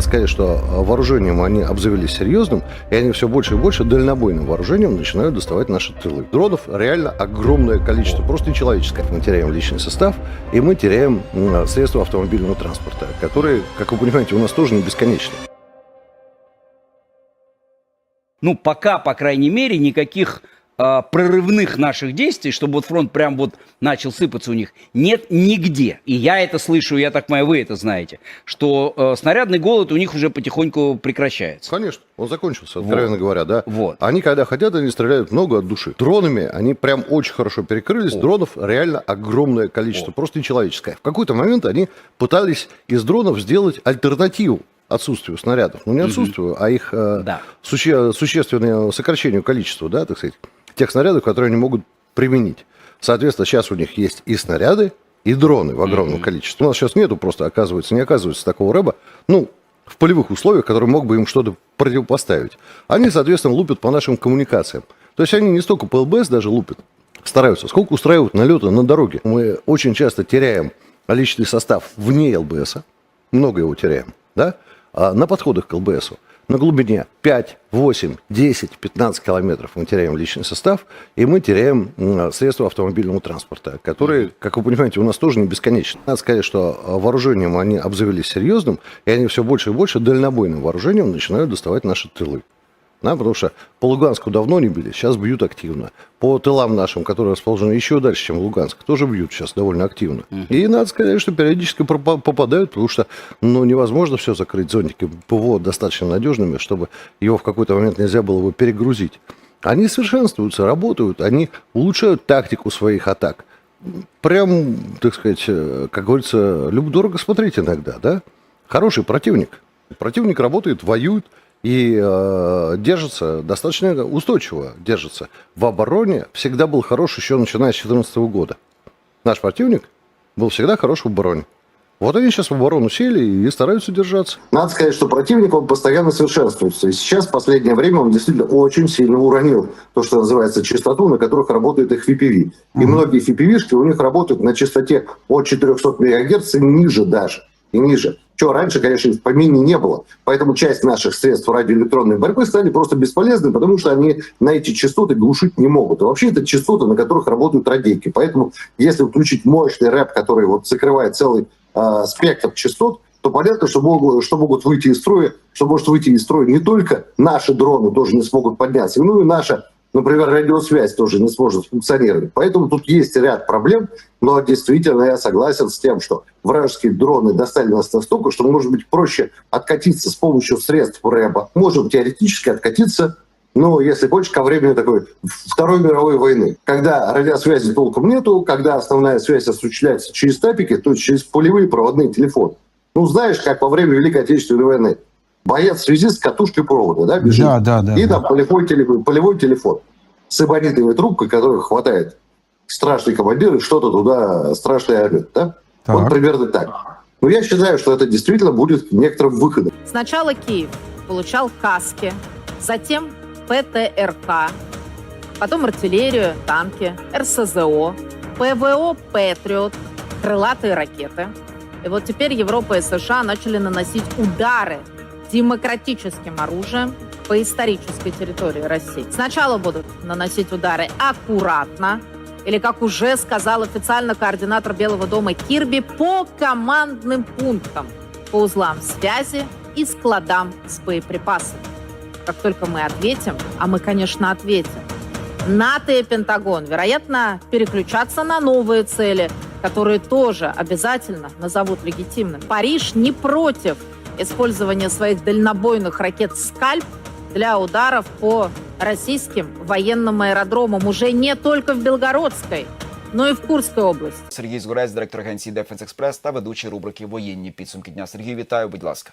Надо сказать, что вооружением они обзавелись серьезным, и они все больше и больше дальнобойным вооружением начинают доставать наши тылы. Дронов реально огромное количество, просто нечеловеческое. Мы теряем личный состав, и мы теряем средства автомобильного транспорта, которые, как вы понимаете, у нас тоже не бесконечны. ну, пока, по крайней мере, никаких э, прорывных наших действий, чтобы вот фронт прям вот начал сыпаться у них, нет нигде. И я это слышу, я так понимаю, вы это знаете, что э, снарядный голод у них уже потихоньку прекращается. Конечно, он закончился, откровенно говоря, да. Вот. Они, когда хотят, они стреляют много от души. Дронами они прям очень хорошо перекрылись. О. Дронов реально огромное количество, О. просто нечеловеческое. В какой-то момент они пытались из дронов сделать альтернативу отсутствию снарядов. Ну, не отсутствию, а их э, Да. суще- существенное сокращению количества, да, так сказать, тех снарядов, которые они могут применить. Соответственно, сейчас у них есть и снаряды, и дроны в огромном количестве. У нас сейчас нету просто, оказывается, не оказывается такого рэба, ну, в полевых условиях, который мог бы им что-то противопоставить. Они, соответственно, лупят по нашим коммуникациям. То есть они не столько по ЛБС даже лупят, стараются, сколько устраивают налеты на дороге. Мы очень часто теряем личный состав вне ЛБС, много его теряем, да, на подходах к ЛБСу. На глубине 5, 8, 10, 15 километров мы теряем личный состав, и мы теряем средства автомобильного транспорта, которые, как вы понимаете, у нас тоже не бесконечны. Надо сказать, что а, вооружением они обзавелись серьезным, и они все больше и больше дальнобойным вооружением начинают доставать наши тылы. Да, потому что по Луганску давно не били, сейчас бьют активно. По тылам нашим, которые расположены еще дальше, чем Луганск, тоже бьют сейчас довольно активно. И надо сказать, что периодически попадают, потому что ну, невозможно все закрыть зонтики ПВО достаточно надежными, чтобы его в какой-то момент нельзя было бы перегрузить. Они совершенствуются, работают, они улучшают тактику своих атак. Прям, так сказать, э, как говорится, люб-дорого смотреть иногда, да? Хороший противник. Противник работает, воюет и э, держится достаточно устойчиво, держится. В обороне всегда был хорош еще начиная с 2014 года. Наш противник был всегда хорош в обороне. Вот они сейчас в оборону сели и стараются держаться. Надо сказать, что противник, он постоянно совершенствуется. И сейчас, в последнее время, он действительно очень сильно уронил то, что называется частоту, на которых работает их FPV. И многие FPV-шки у них работают на частоте от 400 МГц и ниже даже. И ниже. Чего раньше, конечно, в помине не было. Поэтому часть наших средств радиоэлектронной борьбы стали просто бесполезны, потому что они на эти частоты глушить не могут. И вообще это частоты, на которых работают радейки. Поэтому если включить мощный рэп, который вот закрывает целый э, спектр частот, то понятно, что могут, что могут выйти из строя, что может выйти из строя не только наши дроны тоже не смогут подняться, ну и наша, например, радиосвязь тоже не сможет функционировать. Поэтому тут есть ряд проблем, но действительно я согласен с тем, что вражеские дроны достали нас настолько, что может быть проще откатиться с помощью средств рэба. Можем теоретически откатиться ну, если хочешь, ко времени такой Второй мировой войны, когда радиосвязи толком нету, когда основная связь осуществляется через тапики, то есть через полевые проводные телефоны. Ну, знаешь, как во время Великой Отечественной войны. Боец связи с катушкой провода, да, бежит. Да, да, да, И да. там полевой, телефон, полевой телефон с эбонитовой трубкой, которую хватает страшный командир и что-то туда страшное орет, да? Так. Вот примерно так. Но я считаю, что это действительно будет некоторым выходом. Сначала Киев получал каски, затем ПТРК, потом артиллерию, танки, РСЗО, ПВО «Патриот», крылатые ракеты. И вот теперь Европа и США начали наносить удары демократическим оружием по исторической территории России. Сначала будут наносить удары аккуратно, или, как уже сказал официально координатор Белого дома Кирби, по командным пунктам, по узлам связи и складам с боеприпасами. Как только мы ответим, а мы, конечно, ответим, НАТО и Пентагон, вероятно, переключатся на новые цели, которые тоже обязательно назовут легитимными. Париж не против использования своих дальнобойных ракет «Скальп» для ударов по российским военным аэродромам уже не только в Белгородской, но і в Курській області. Сергій Згурець, директор агенції Дефенс Експрес та ведучий рубрики Воєнні підсумки дня. Сергій, вітаю, будь ласка.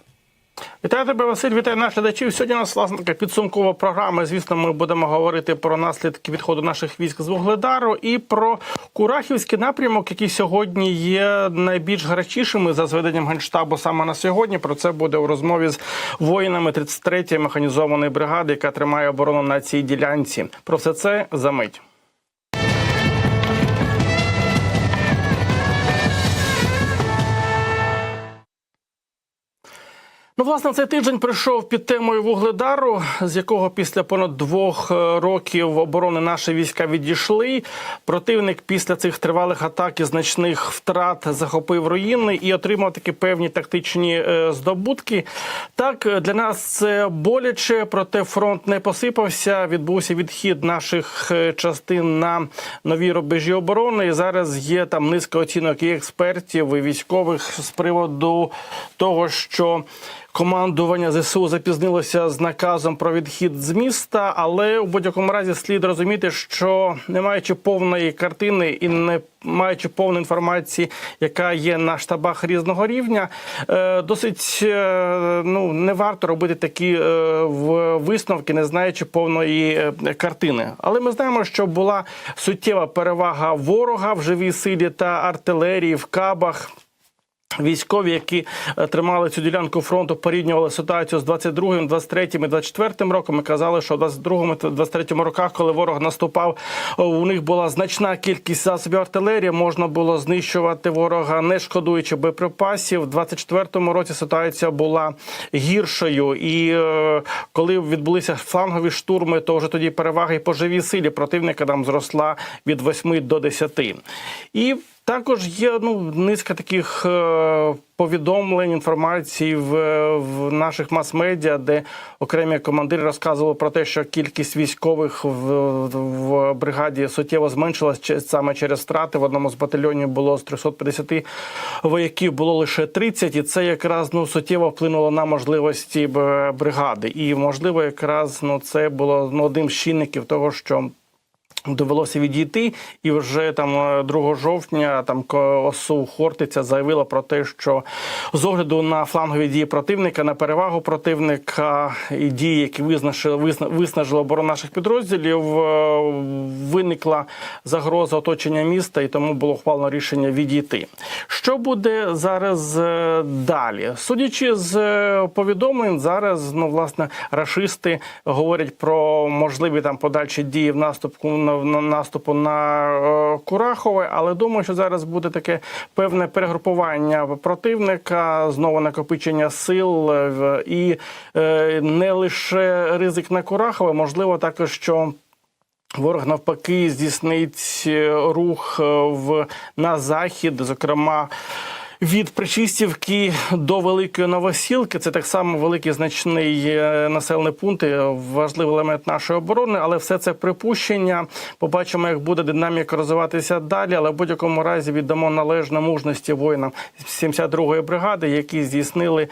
Вітаю тебе, Василь, вітаю наших глядачів. Сьогодні у нас власне підсумкова програма. Звісно, ми будемо говорити про наслідки відходу наших військ з Вугледару і про Курахівський напрямок, який сьогодні є найбільш гарячішими за зведенням генштабу саме на сьогодні. Про це буде у розмові з воїнами 33-ї механізованої бригади, яка тримає оборону на цій ділянці. Про все це за мить. Ну, власне, цей тиждень прийшов під темою Вугледару, з якого після понад двох е, років оборони наші війська відійшли. Противник після цих тривалих атак і значних втрат захопив руїни і отримав такі певні тактичні е, здобутки. Так, е, для нас це боляче, проте фронт не посипався. Відбувся відхід наших частин на нові рубежі оборони. І зараз є там низка оцінок і експертів, і військових з приводу того, що командування ЗСУ запізнилося з наказом про відхід з міста, але у будь-якому разі слід розуміти, що не маючи повної картини і не маючи повної інформації, яка є на штабах різного рівня, е, досить е, ну не варто робити такі е, висновки, не знаючи повної картини. Але ми знаємо, що була суттєва перевага ворога в живій силі та артилерії в кабах. Військові, які е, тримали цю ділянку фронту, порівнювали ситуацію з 22-м, 23-м і 24-м роком. І казали, що в 22-му та 23-му роках, коли ворог наступав, у них була значна кількість засобів артилерії. Можна було знищувати ворога, не шкодуючи боєприпасів. В 24-му році ситуація була гіршою. І е, коли відбулися флангові штурми, то вже тоді перевага і по живій силі противника там зросла від 8 до 10. І також є ну низка таких е, повідомлень, інформації в, в наших мас-медіа, де окремі командири розказували про те, що кількість військових в, в бригаді суттєво зменшилась саме через втрати. В одному з батальйонів було з 350 вояків, було лише 30, і це якраз ну суттєво вплинуло на можливості бригади. І можливо, якраз ну це було ну, одним з чинників того, що. Довелося відійти, і вже там е, 2 жовтня там ко- ОСУ Хортиця заявила про те, що з огляду на флангові дії противника, на перевагу противника і дії, які виснажили оборону наших підрозділів, е, виникла загроза оточення міста, і тому було ухвалено рішення відійти. Що буде зараз е, далі? Судячи з е, повідомлень, зараз ну власне рашисти говорять про можливі там подальші дії в наступку на, на наступу на е, Курахове, але думаю, що зараз буде таке певне перегрупування противника, знову накопичення сил е, і е, не лише ризик на Курахове, можливо, також що. Ворог навпаки здійснить е, рух е, в на захід, зокрема. Від Причистівки до Великої Новосілки це так само великий значний е, населений пункт, важливий елемент нашої оборони, але все це припущення. Побачимо, як буде динаміка розвиватися далі. Але в будь-якому разі віддамо належне мужності воїнам 72-ї бригади, які здійснили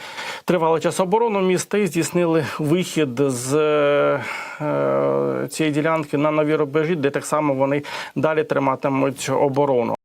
тривалий час оборону міста і здійснили вихід з е, е, цієї ділянки на нові рубежі, де так само вони далі триматимуть оборону.